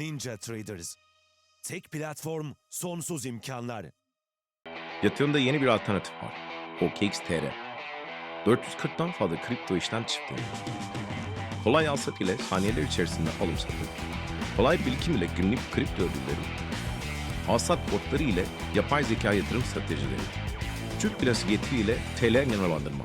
Ninja Traders. Tek platform, sonsuz imkanlar. Yatırımda yeni bir alternatif var. OKX.TR. 440'tan fazla kripto işlem çifti. Kolay alsat ile saniyeler içerisinde alım satım. Kolay birikim ile günlük kripto ödülleri. Alsat botları ile yapay zeka yatırım stratejileri. Türk lirası getiri ile TL yanalandırma.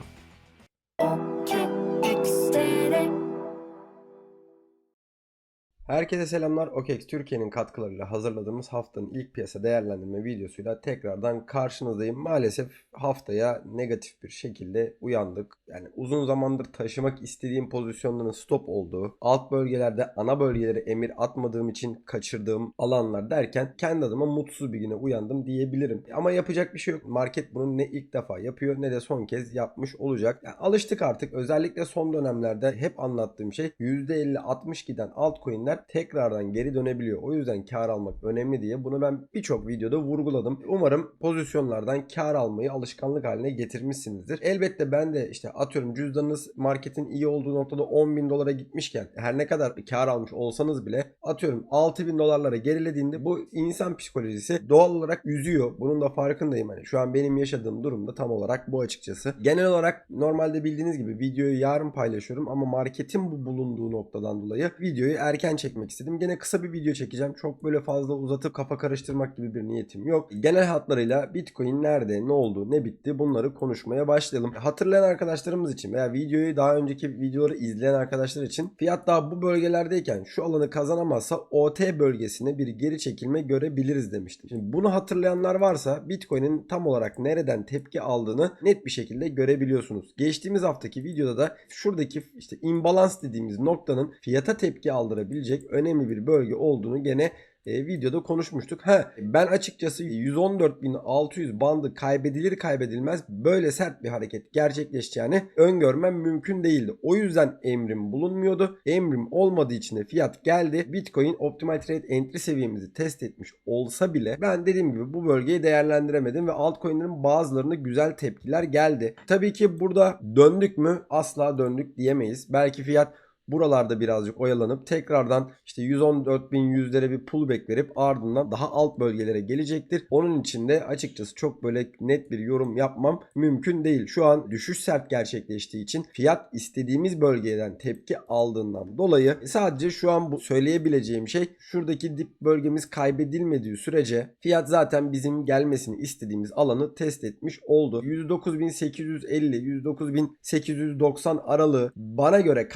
Herkese selamlar. OKEX Türkiye'nin katkılarıyla hazırladığımız haftanın ilk piyasa değerlendirme videosuyla tekrardan karşınızdayım. Maalesef haftaya negatif bir şekilde uyandık. Yani uzun zamandır taşımak istediğim pozisyonların stop olduğu, alt bölgelerde ana bölgelere emir atmadığım için kaçırdığım alanlar derken kendi adıma mutsuz bir güne uyandım diyebilirim. Ama yapacak bir şey yok. Market bunu ne ilk defa yapıyor ne de son kez yapmış olacak. Yani alıştık artık. Özellikle son dönemlerde hep anlattığım şey %50-60 giden altcoin'ler tekrardan geri dönebiliyor. O yüzden kar almak önemli diye bunu ben birçok videoda vurguladım. Umarım pozisyonlardan kar almayı alışkanlık haline getirmişsinizdir. Elbette ben de işte atıyorum cüzdanınız marketin iyi olduğu noktada 10 bin dolara gitmişken her ne kadar kar almış olsanız bile atıyorum 6 bin dolarlara gerilediğinde bu insan psikolojisi doğal olarak üzüyor. Bunun da farkındayım. Hani şu an benim yaşadığım durumda tam olarak bu açıkçası. Genel olarak normalde bildiğiniz gibi videoyu yarın paylaşıyorum ama marketin bu bulunduğu noktadan dolayı videoyu erken çekmek istedim. Gene kısa bir video çekeceğim. Çok böyle fazla uzatıp kafa karıştırmak gibi bir niyetim yok. Genel hatlarıyla Bitcoin nerede, ne oldu, ne bitti bunları konuşmaya başlayalım. Hatırlayan arkadaşlarımız için veya videoyu daha önceki videoları izleyen arkadaşlar için fiyat daha bu bölgelerdeyken şu alanı kazanamazsa OT bölgesine bir geri çekilme görebiliriz demiştim. Şimdi bunu hatırlayanlar varsa Bitcoin'in tam olarak nereden tepki aldığını net bir şekilde görebiliyorsunuz. Geçtiğimiz haftaki videoda da şuradaki işte imbalans dediğimiz noktanın fiyata tepki aldırabilecek önemli bir bölge olduğunu gene e, videoda konuşmuştuk. Ha ben açıkçası 114.600 bandı kaybedilir kaybedilmez böyle sert bir hareket gerçekleşeceğini öngörmem mümkün değildi. O yüzden emrim bulunmuyordu. Emrim olmadığı için de fiyat geldi. Bitcoin Optimal Trade entry seviyemizi test etmiş olsa bile ben dediğim gibi bu bölgeyi değerlendiremedim ve altcoin'lerin bazılarında güzel tepkiler geldi. Tabii ki burada döndük mü? Asla döndük diyemeyiz. Belki fiyat buralarda birazcık oyalanıp tekrardan işte 114.100'lere bir pullback verip ardından daha alt bölgelere gelecektir. Onun için de açıkçası çok böyle net bir yorum yapmam mümkün değil. Şu an düşüş sert gerçekleştiği için fiyat istediğimiz bölgeden tepki aldığından dolayı sadece şu an bu söyleyebileceğim şey şuradaki dip bölgemiz kaybedilmediği sürece fiyat zaten bizim gelmesini istediğimiz alanı test etmiş oldu. 109.850 109.890 aralığı bana göre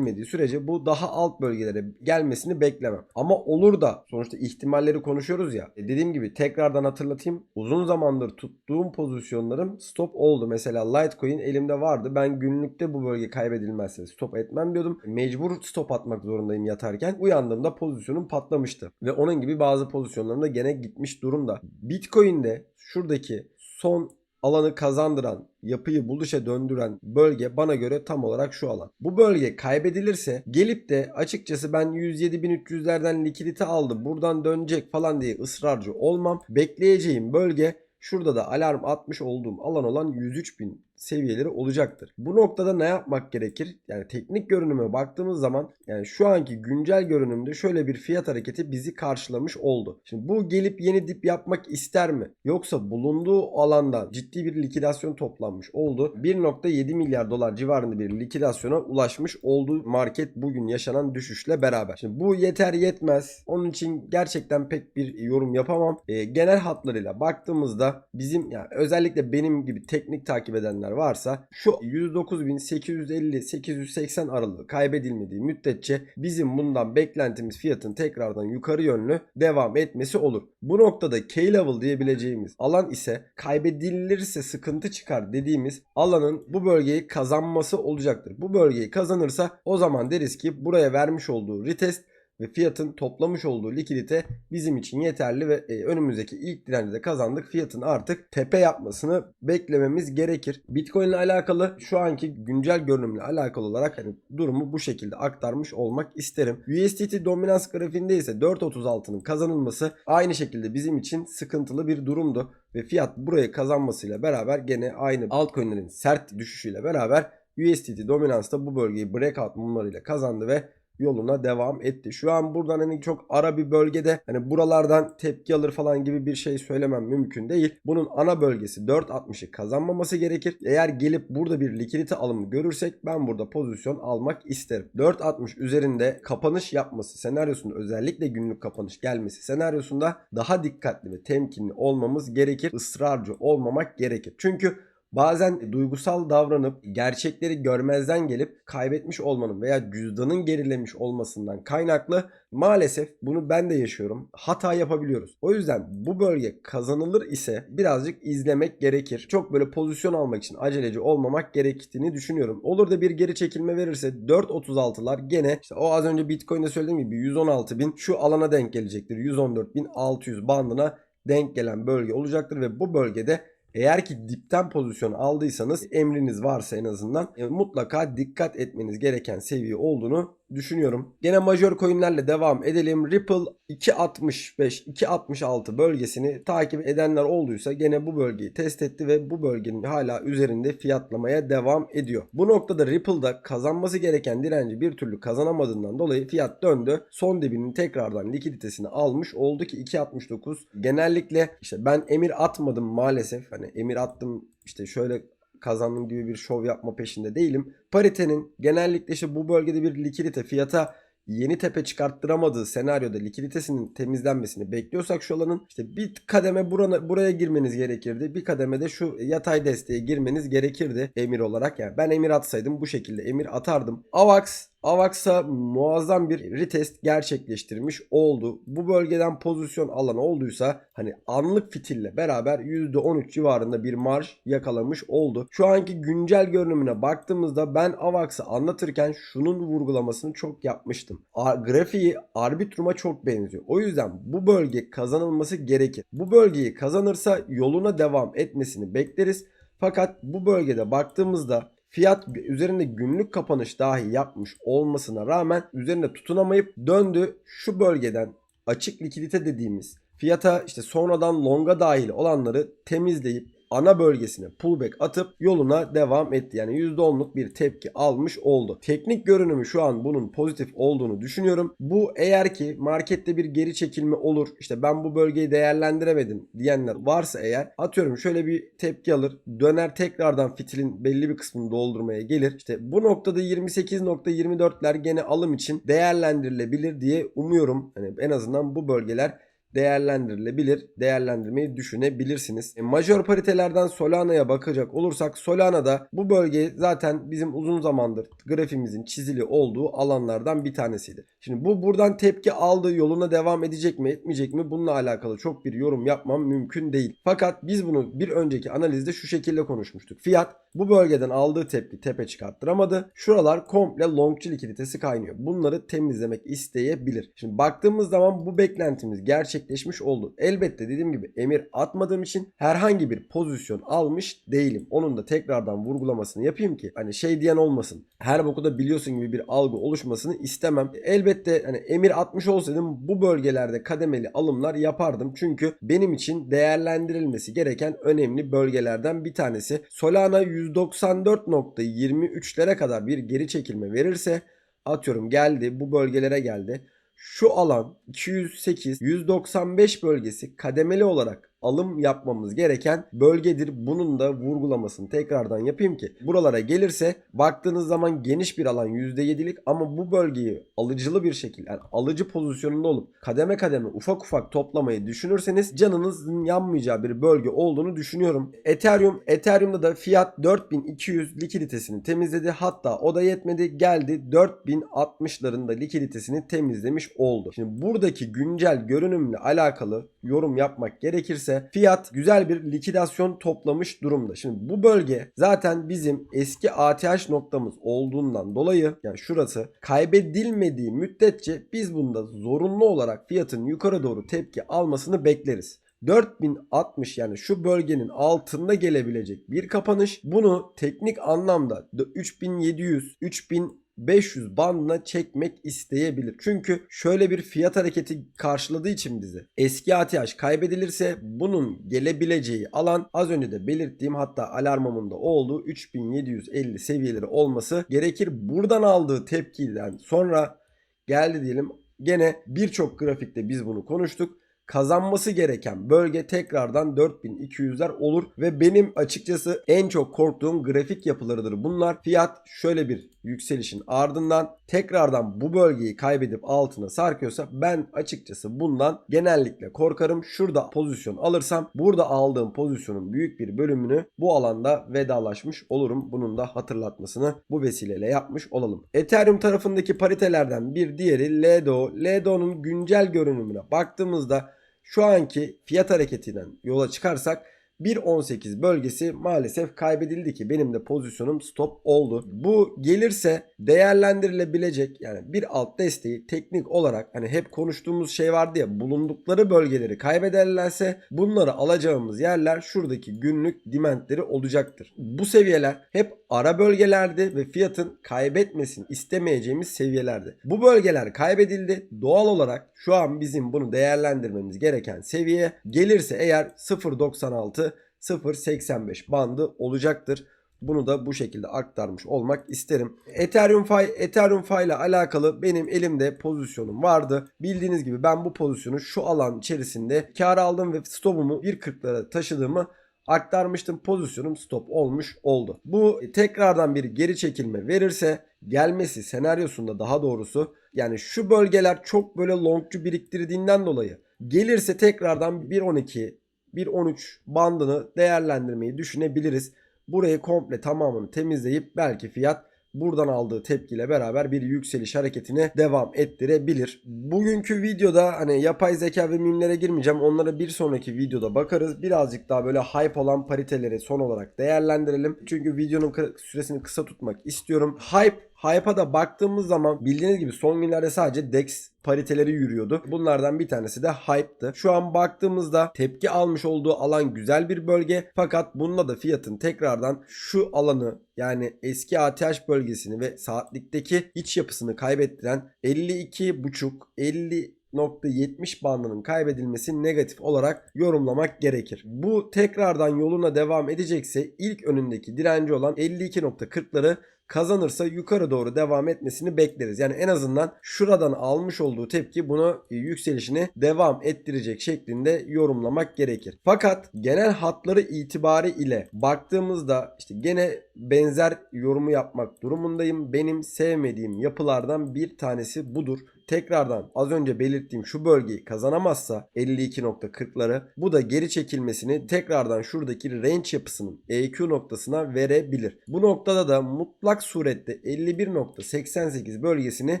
kaybedilmediği sürece bu daha alt bölgelere gelmesini beklemem. Ama olur da sonuçta ihtimalleri konuşuyoruz ya. E dediğim gibi tekrardan hatırlatayım. Uzun zamandır tuttuğum pozisyonlarım stop oldu. Mesela Litecoin elimde vardı. Ben günlükte bu bölge kaybedilmezse stop etmem diyordum. Mecbur stop atmak zorundayım yatarken. Uyandığımda pozisyonum patlamıştı. Ve onun gibi bazı pozisyonlarım da gene gitmiş durumda. Bitcoin'de şuradaki son alanı kazandıran, yapıyı buluşa döndüren bölge bana göre tam olarak şu alan. Bu bölge kaybedilirse gelip de açıkçası ben 107.300'lerden likidite aldım buradan dönecek falan diye ısrarcı olmam. Bekleyeceğim bölge şurada da alarm atmış olduğum alan olan 103.000 seviyeleri olacaktır. Bu noktada ne yapmak gerekir? Yani teknik görünüme baktığımız zaman yani şu anki güncel görünümde şöyle bir fiyat hareketi bizi karşılamış oldu. Şimdi bu gelip yeni dip yapmak ister mi? Yoksa bulunduğu alandan ciddi bir likidasyon toplanmış oldu. 1.7 milyar dolar civarında bir likidasyona ulaşmış oldu market bugün yaşanan düşüşle beraber. Şimdi bu yeter yetmez. Onun için gerçekten pek bir yorum yapamam. E, genel hatlarıyla baktığımızda bizim yani özellikle benim gibi teknik takip edenler varsa şu 109.850-880 aralığı kaybedilmediği müddetçe bizim bundan beklentimiz fiyatın tekrardan yukarı yönlü devam etmesi olur. Bu noktada K-level diyebileceğimiz alan ise kaybedilirse sıkıntı çıkar dediğimiz alanın bu bölgeyi kazanması olacaktır. Bu bölgeyi kazanırsa o zaman deriz ki buraya vermiş olduğu retest ve fiyatın toplamış olduğu likidite bizim için yeterli ve e, önümüzdeki ilk direnci de kazandık. Fiyatın artık tepe yapmasını beklememiz gerekir. Bitcoin ile alakalı şu anki güncel görünümle alakalı olarak hani durumu bu şekilde aktarmış olmak isterim. USDT dominans grafiğinde ise 4.36'nın kazanılması aynı şekilde bizim için sıkıntılı bir durumdu ve fiyat burayı kazanmasıyla beraber gene aynı altcoin'lerin sert düşüşüyle beraber USDT dominans da bu bölgeyi breakout mumlarıyla kazandı ve yoluna devam etti. Şu an buradan hani çok ara bir bölgede hani buralardan tepki alır falan gibi bir şey söylemem mümkün değil. Bunun ana bölgesi 4.60'ı kazanmaması gerekir. Eğer gelip burada bir likidite alımı görürsek ben burada pozisyon almak isterim. 4.60 üzerinde kapanış yapması senaryosunda özellikle günlük kapanış gelmesi senaryosunda daha dikkatli ve temkinli olmamız gerekir. Israrcı olmamak gerekir. Çünkü Bazen duygusal davranıp gerçekleri görmezden gelip kaybetmiş olmanın veya cüzdanın gerilemiş olmasından kaynaklı maalesef bunu ben de yaşıyorum. Hata yapabiliyoruz. O yüzden bu bölge kazanılır ise birazcık izlemek gerekir. Çok böyle pozisyon almak için aceleci olmamak gerektiğini düşünüyorum. Olur da bir geri çekilme verirse 4.36'lar gene işte o az önce Bitcoin'de söylediğim gibi 116 bin şu alana denk gelecektir. 114.600 bandına denk gelen bölge olacaktır ve bu bölgede eğer ki dipten pozisyon aldıysanız emriniz varsa en azından e, mutlaka dikkat etmeniz gereken seviye olduğunu düşünüyorum. Gene majör coinlerle devam edelim. Ripple 2.65-2.66 bölgesini takip edenler olduysa gene bu bölgeyi test etti ve bu bölgenin hala üzerinde fiyatlamaya devam ediyor. Bu noktada Ripple'da kazanması gereken direnci bir türlü kazanamadığından dolayı fiyat döndü. Son dibinin tekrardan likiditesini almış oldu ki 2.69 genellikle işte ben emir atmadım maalesef. Hani emir attım işte şöyle kazandım gibi bir şov yapma peşinde değilim. Paritenin genellikle işte bu bölgede bir likidite fiyata yeni tepe çıkarttıramadığı senaryoda likiditesinin temizlenmesini bekliyorsak şu alanın işte bir kademe burana, buraya girmeniz gerekirdi. Bir kademe de şu yatay desteğe girmeniz gerekirdi emir olarak. Yani ben emir atsaydım bu şekilde emir atardım. AVAX Avax'a muazzam bir retest gerçekleştirmiş oldu. Bu bölgeden pozisyon alan olduysa hani anlık fitille beraber %13 civarında bir marj yakalamış oldu. Şu anki güncel görünümüne baktığımızda ben Avax'ı anlatırken şunun vurgulamasını çok yapmıştım. A grafiği Arbitrum'a çok benziyor. O yüzden bu bölge kazanılması gerekir. Bu bölgeyi kazanırsa yoluna devam etmesini bekleriz. Fakat bu bölgede baktığımızda fiyat üzerinde günlük kapanış dahi yapmış olmasına rağmen üzerinde tutunamayıp döndü. Şu bölgeden açık likidite dediğimiz fiyata işte sonradan longa dahil olanları temizleyip ana bölgesine pullback atıp yoluna devam etti. Yani %10'luk bir tepki almış oldu. Teknik görünümü şu an bunun pozitif olduğunu düşünüyorum. Bu eğer ki markette bir geri çekilme olur işte ben bu bölgeyi değerlendiremedim diyenler varsa eğer atıyorum şöyle bir tepki alır döner tekrardan fitilin belli bir kısmını doldurmaya gelir. İşte bu noktada 28.24'ler gene alım için değerlendirilebilir diye umuyorum. Hani en azından bu bölgeler değerlendirilebilir. Değerlendirmeyi düşünebilirsiniz. E, majör paritelerden Solana'ya bakacak olursak Solana'da bu bölge zaten bizim uzun zamandır grafimizin çizili olduğu alanlardan bir tanesiydi. Şimdi bu buradan tepki aldı yoluna devam edecek mi etmeyecek mi bununla alakalı çok bir yorum yapmam mümkün değil. Fakat biz bunu bir önceki analizde şu şekilde konuşmuştuk. Fiyat bu bölgeden aldığı tepki tepe çıkarttıramadı. Şuralar komple longçu likiditesi kaynıyor. Bunları temizlemek isteyebilir. Şimdi baktığımız zaman bu beklentimiz gerçekleşmiş oldu. Elbette dediğim gibi emir atmadığım için herhangi bir pozisyon almış değilim. Onun da tekrardan vurgulamasını yapayım ki hani şey diyen olmasın. Her boku da biliyorsun gibi bir algı oluşmasını istemem. Elbette hani emir atmış olsaydım bu bölgelerde kademeli alımlar yapardım. Çünkü benim için değerlendirilmesi gereken önemli bölgelerden bir tanesi. Solana 194.23'lere kadar bir geri çekilme verirse atıyorum geldi bu bölgelere geldi. Şu alan 208 195 bölgesi kademeli olarak alım yapmamız gereken bölgedir. Bunun da vurgulamasını tekrardan yapayım ki buralara gelirse baktığınız zaman geniş bir alan %7'lik ama bu bölgeyi alıcılı bir şekilde yani alıcı pozisyonunda olup kademe kademe ufak ufak toplamayı düşünürseniz canınızın yanmayacağı bir bölge olduğunu düşünüyorum. Ethereum Ethereum'da da fiyat 4200 likiditesini temizledi. Hatta o da yetmedi. Geldi 4060'ların da likiditesini temizlemiş oldu. Şimdi buradaki güncel görünümle alakalı yorum yapmak gerekirse fiyat güzel bir likidasyon toplamış durumda. Şimdi bu bölge zaten bizim eski ATH noktamız olduğundan dolayı yani şurası kaybedilmediği müddetçe biz bunda zorunlu olarak fiyatın yukarı doğru tepki almasını bekleriz. 4060 yani şu bölgenin altında gelebilecek bir kapanış. Bunu teknik anlamda 3700, 3000 500 bandına çekmek isteyebilir. Çünkü şöyle bir fiyat hareketi karşıladığı için bizi eski ATH kaybedilirse bunun gelebileceği alan az önce de belirttiğim hatta alarmımın da olduğu 3750 seviyeleri olması gerekir. Buradan aldığı tepkiden sonra geldi diyelim. Gene birçok grafikte biz bunu konuştuk kazanması gereken bölge tekrardan 4200'ler olur ve benim açıkçası en çok korktuğum grafik yapılarıdır bunlar. Fiyat şöyle bir yükselişin ardından tekrardan bu bölgeyi kaybedip altına sarkıyorsa ben açıkçası bundan genellikle korkarım. Şurada pozisyon alırsam burada aldığım pozisyonun büyük bir bölümünü bu alanda vedalaşmış olurum. Bunun da hatırlatmasını bu vesileyle yapmış olalım. Ethereum tarafındaki paritelerden bir diğeri LDO. LDO'nun güncel görünümüne baktığımızda şu anki fiyat hareketinden yola çıkarsak 1.18 bölgesi maalesef kaybedildi ki benim de pozisyonum stop oldu. Bu gelirse değerlendirilebilecek yani bir alt desteği teknik olarak hani hep konuştuğumuz şey vardı ya bulundukları bölgeleri kaybederlerse bunları alacağımız yerler şuradaki günlük dimentleri olacaktır. Bu seviyeler hep ara bölgelerdi ve fiyatın kaybetmesini istemeyeceğimiz seviyelerdi. Bu bölgeler kaybedildi. Doğal olarak şu an bizim bunu değerlendirmemiz gereken seviye gelirse eğer 0.96 0.85 bandı olacaktır. Bunu da bu şekilde aktarmış olmak isterim. Ethereum Fi, Ethereum Fi ile alakalı benim elimde pozisyonum vardı. Bildiğiniz gibi ben bu pozisyonu şu alan içerisinde kar aldım ve stopumu 1.40'lara taşıdığımı aktarmıştım. Pozisyonum stop olmuş oldu. Bu tekrardan bir geri çekilme verirse gelmesi senaryosunda daha doğrusu yani şu bölgeler çok böyle longcu biriktirdiğinden dolayı gelirse tekrardan 1.12 1.13 bandını değerlendirmeyi düşünebiliriz. Burayı komple tamamını temizleyip belki fiyat buradan aldığı tepkiyle beraber bir yükseliş hareketine devam ettirebilir. Bugünkü videoda hani yapay zeka ve mimlere girmeyeceğim. Onlara bir sonraki videoda bakarız. Birazcık daha böyle hype olan pariteleri son olarak değerlendirelim. Çünkü videonun süresini kısa tutmak istiyorum. Hype Hype'a da baktığımız zaman bildiğiniz gibi son günlerde sadece DEX pariteleri yürüyordu. Bunlardan bir tanesi de Hype'tı. Şu an baktığımızda tepki almış olduğu alan güzel bir bölge. Fakat bunda da fiyatın tekrardan şu alanı yani eski ATH bölgesini ve saatlikteki iç yapısını kaybettiren 52.5 50 .70 bandının kaybedilmesi negatif olarak yorumlamak gerekir. Bu tekrardan yoluna devam edecekse ilk önündeki direnci olan 52.40'ları kazanırsa yukarı doğru devam etmesini bekleriz. Yani en azından şuradan almış olduğu tepki bunu yükselişini devam ettirecek şeklinde yorumlamak gerekir. Fakat genel hatları itibari ile baktığımızda işte gene benzer yorumu yapmak durumundayım. Benim sevmediğim yapılardan bir tanesi budur tekrardan az önce belirttiğim şu bölgeyi kazanamazsa 52.40'ları bu da geri çekilmesini tekrardan şuradaki range yapısının EQ noktasına verebilir. Bu noktada da mutlak surette 51.88 bölgesini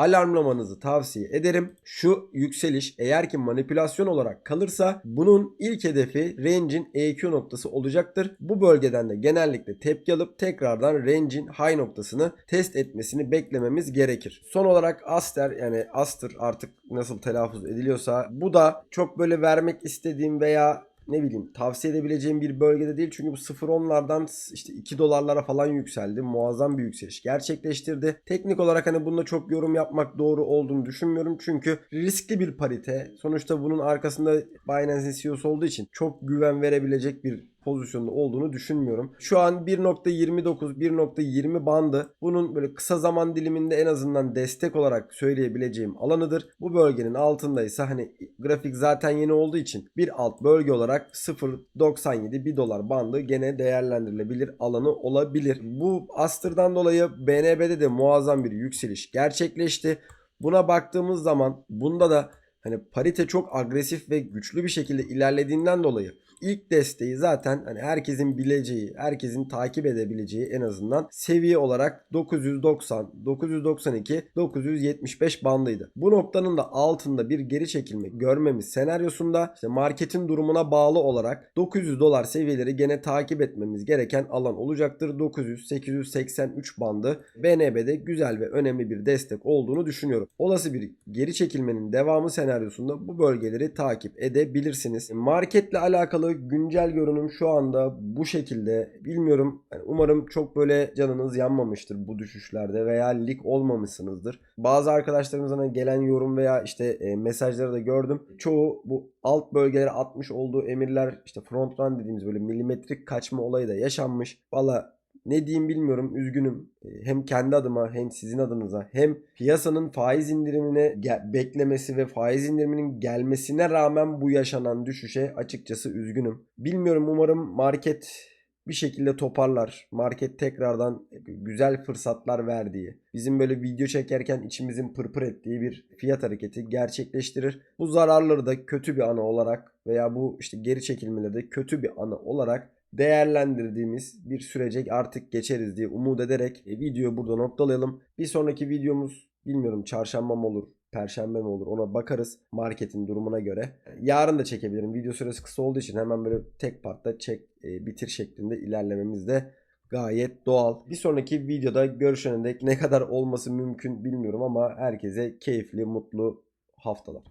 alarmlamanızı tavsiye ederim. Şu yükseliş eğer ki manipülasyon olarak kalırsa bunun ilk hedefi range'in EQ noktası olacaktır. Bu bölgeden de genellikle tepki alıp tekrardan range'in high noktasını test etmesini beklememiz gerekir. Son olarak Aster yani Aster artık nasıl telaffuz ediliyorsa bu da çok böyle vermek istediğim veya ne bileyim tavsiye edebileceğim bir bölgede değil. Çünkü bu 0.10'lardan işte 2 dolarlara falan yükseldi. Muazzam bir yükseliş gerçekleştirdi. Teknik olarak hani bunda çok yorum yapmak doğru olduğunu düşünmüyorum. Çünkü riskli bir parite. Sonuçta bunun arkasında Binance'in CEO'su olduğu için çok güven verebilecek bir pozisyonda olduğunu düşünmüyorum. Şu an 1.29 1.20 bandı bunun böyle kısa zaman diliminde en azından destek olarak söyleyebileceğim alanıdır. Bu bölgenin altındaysa hani grafik zaten yeni olduğu için bir alt bölge olarak 0.97 1 dolar bandı gene değerlendirilebilir alanı olabilir. Bu Aster'dan dolayı BNB'de de muazzam bir yükseliş gerçekleşti. Buna baktığımız zaman bunda da hani parite çok agresif ve güçlü bir şekilde ilerlediğinden dolayı ilk desteği zaten hani herkesin bileceği, herkesin takip edebileceği en azından seviye olarak 990, 992, 975 bandıydı. Bu noktanın da altında bir geri çekilme görmemiz senaryosunda işte marketin durumuna bağlı olarak 900 dolar seviyeleri gene takip etmemiz gereken alan olacaktır. 900 883 bandı BNB'de güzel ve önemli bir destek olduğunu düşünüyorum. Olası bir geri çekilmenin devamı senaryosunda bu bölgeleri takip edebilirsiniz. Marketle alakalı güncel görünüm şu anda bu şekilde. Bilmiyorum. Yani umarım çok böyle canınız yanmamıştır bu düşüşlerde veya lig olmamışsınızdır. Bazı arkadaşlarımızdan gelen yorum veya işte e, mesajları da gördüm. Çoğu bu alt bölgelere atmış olduğu emirler işte front run dediğimiz böyle milimetrik kaçma olayı da yaşanmış. Valla Ne diyeyim bilmiyorum. Üzgünüm. E, Hem kendi adıma hem sizin adınıza hem piyasanın faiz indirimine beklemesi ve faiz indiriminin gelmesine rağmen bu yaşanan düşüşe açıkçası üzgünüm. Bilmiyorum umarım market bir şekilde toparlar. Market tekrardan güzel fırsatlar verdiği, bizim böyle video çekerken içimizin pırpır ettiği bir fiyat hareketi gerçekleştirir. Bu zararları da kötü bir ana olarak veya bu işte geri çekilmeleri de kötü bir ana olarak değerlendirdiğimiz bir sürece artık geçeriz diye umut ederek e, videoyu burada noktalayalım. Bir sonraki videomuz bilmiyorum çarşamba mı olur, perşembe mi olur ona bakarız marketin durumuna göre. Yarın da çekebilirim. Video süresi kısa olduğu için hemen böyle tek partta çek e, bitir şeklinde ilerlememiz de gayet doğal. Bir sonraki videoda görüşene dek ne kadar olması mümkün bilmiyorum ama herkese keyifli, mutlu haftalar.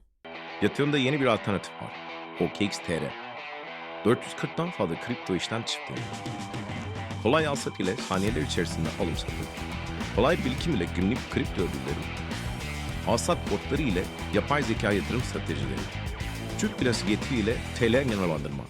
Yatırımda yeni bir alternatif var. OKX.TR 440'tan fazla kripto işlem çiftliği. Kolay al sat ile saniyeler içerisinde alım satım. Kolay birikim ile günlük kripto ödülleri. Al sat botları ile yapay zeka yatırım stratejileri. Türk lirası getiri ile TL yanalandırma.